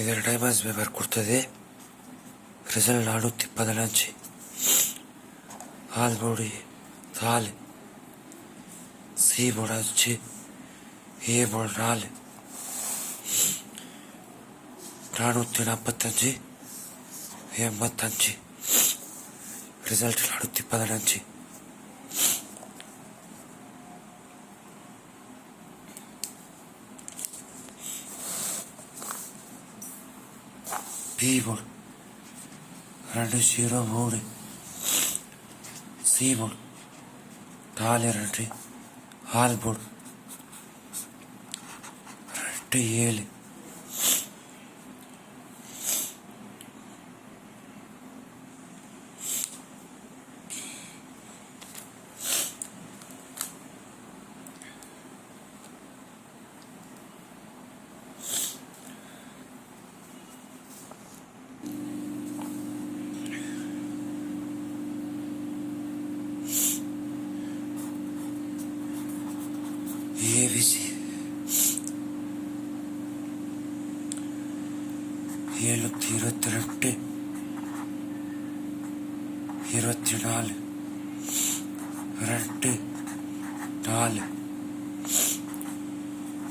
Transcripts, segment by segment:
ಇದರ divorce paper ಕೊಡ್ತದೆ. Result நானூற்றி பதினஞ்சு ஆள் ಬೋಡಿ ತಾಲ್ ಸಿ ಬೋಡಾಚಿ ஏ போல் நாலு நானூற்றி நாற்பத்தஞ்சு எண்பத்தஞ்சு ரிசல்ட் நானூற்றி பதினஞ்சு பி போர்டு ரெண்டு ஜீரோ மூணு சி போர்டு நாலு ரெண்டு ஆல் போர்டு ரெண்டு ஏழு ஏபிசி ஏழுநூத்தி இருபத்தி ரெண்டு இருபத்தி நாலு ரெண்டு நாலு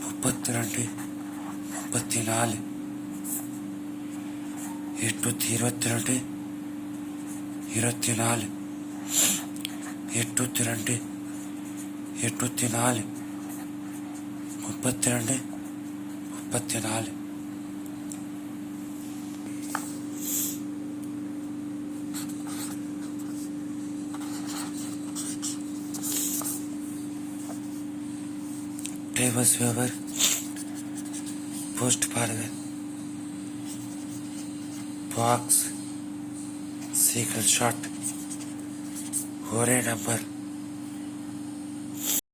முப்பத்தி ரெண்டு முப்பத்தி நாலு எட்நூத்தி இருபத்தி ரெண்டு இருபத்தி நாலு எட்நூத்தி ரெண்டு எட்நூத்தி நாலு മുപ്പത്തിരണ്ട് മുപ്പത്തിനാല് पोस्ट बॉक्स शॉट नंबर